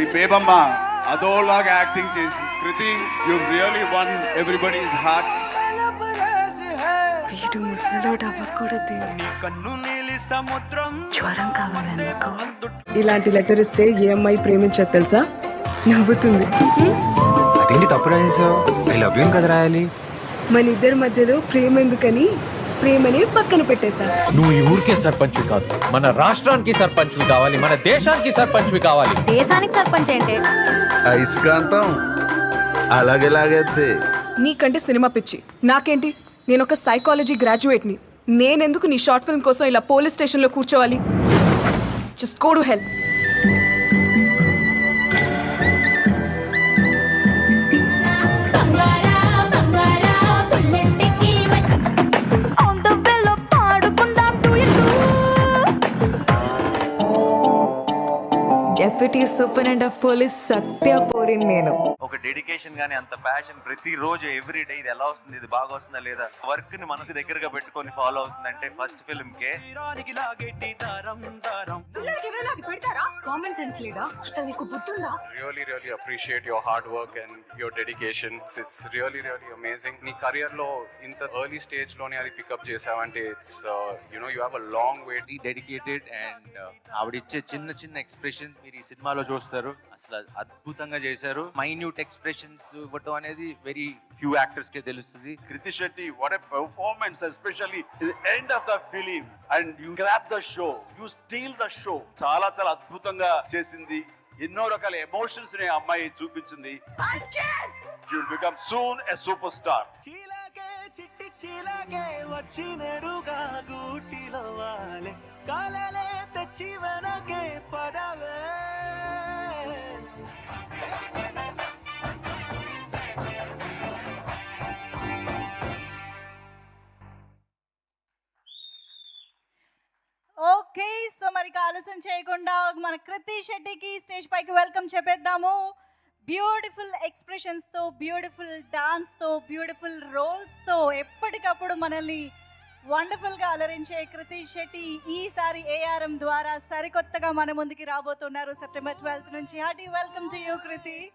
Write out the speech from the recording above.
మీ బేబమ్మ అదోలాగా యాక్టింగ్ చేసి Krithi you really won everybody's hearts వీడు ముసలోడు అవ్వకూడదు. కన్ను నీలి సముద్రం జ్వరం కావాలనుకో ఇలాంటి లెటర్ ఇస్తే ఏ అమ్మాయి ప్రేమించదు తెలుసా? నవ్వుతుంది. అదేంటి తప్పు రాసేసావు? ఐ లవ్ యూ కదా రాయాలి. మన ఇద్దరి మధ్యలో ప్రేమ ఎందుకని? ప్రేమని పక్కన పెట్టేశా నువ్వు ఈ ఊరికే సర్పంచ్వి కాదు. మన రాష్ట్రానికి సర్పంచ్వి కావాలి మన దేశానికి సర్పంచ్వి కావాలి. దేశానికి సర్పంచ్ ఏంటి అయస్కాంతం అలాగే లాగేద్ది నీకంటే సినిమా పిచ్చి. నాకేంటి? నేను ఒక సైకాలజీ గ్రాడ్యుయేట్ని. నేనెందుకు నీ షార్ట్ ఫిల్మ్ కోసం ఇలా పోలీస్ స్టేషన్లో కూర్చోవాలి? Just go to help deputy superintendent of police Satya పోరిన్ నేను ఒక డెడికేషన్ గానీ అంత ప్యాషన్ ప్రతి రోజు ఎవ్రీ డే ఇది ఎలా వస్తుంది? ఇది బాగా వస్తుందా లేదా? వర్క్ని మనకు దగ్గరగా పెట్టుకొని ఫాలో అవుతుందంటే ఫస్ట్ ఫిల్మ్ కే కామన్ సెన్స్ లేదా అసలు నీకు బుద్ధుందా? Really really appreciate your hard work and your dedication. It's really really amazing. నీ career లో ఇంత ఎర్లీ స్టేజ్లోనే అది పికప్ చేసావంటే it's you know you have a long way dedicated and ఆవిడిచ్చే చిన్న చిన్న ఎక్స్ప్రెషన్స్ మీరు ఈ సినిమాలో చూస్తారు. అసలు అద్భుతంగా చేశారు. మైన్యూట్ ఎక్స్ప్రెషన్స్ ఇవ్వటం అనేది వెరీ ఫ్యూ యాక్టర్స్ కే తెలుస్తుంది. Krithi Shetty what a performance especially end of the film and you grab the show you steal the show చాలా చాలా అద్భుతంగా చేసింది. ఎన్నో రకాల ఎమోషన్స్ని ఆ అమ్మాయి చూపించింది. Become soon a super star Chitti చీలాగే వచ్చినరుగా ఓకే సో మరి ఆలస్యం చేయకుండా మన కృతి శెట్టికి స్టేజ్ పైకి వెల్కమ్ చెప్పేద్దాము. బ్యూటిఫుల్ ఎక్స్ప్రెషన్స్తో బ్యూటిఫుల్ డాన్స్తో బ్యూటిఫుల్ రోల్స్తో ఎప్పటికప్పుడు మనల్ని వండర్ఫుల్గా అలరించే కృతి శెట్టి ఈసారి ఏఆర్ఎం ద్వారా సరికొత్తగా మన ముందుకి రాబోతున్నారు. సెప్టెంబర్ ట్వెల్త్ నుంచి. Hearty welcome to you Krithi.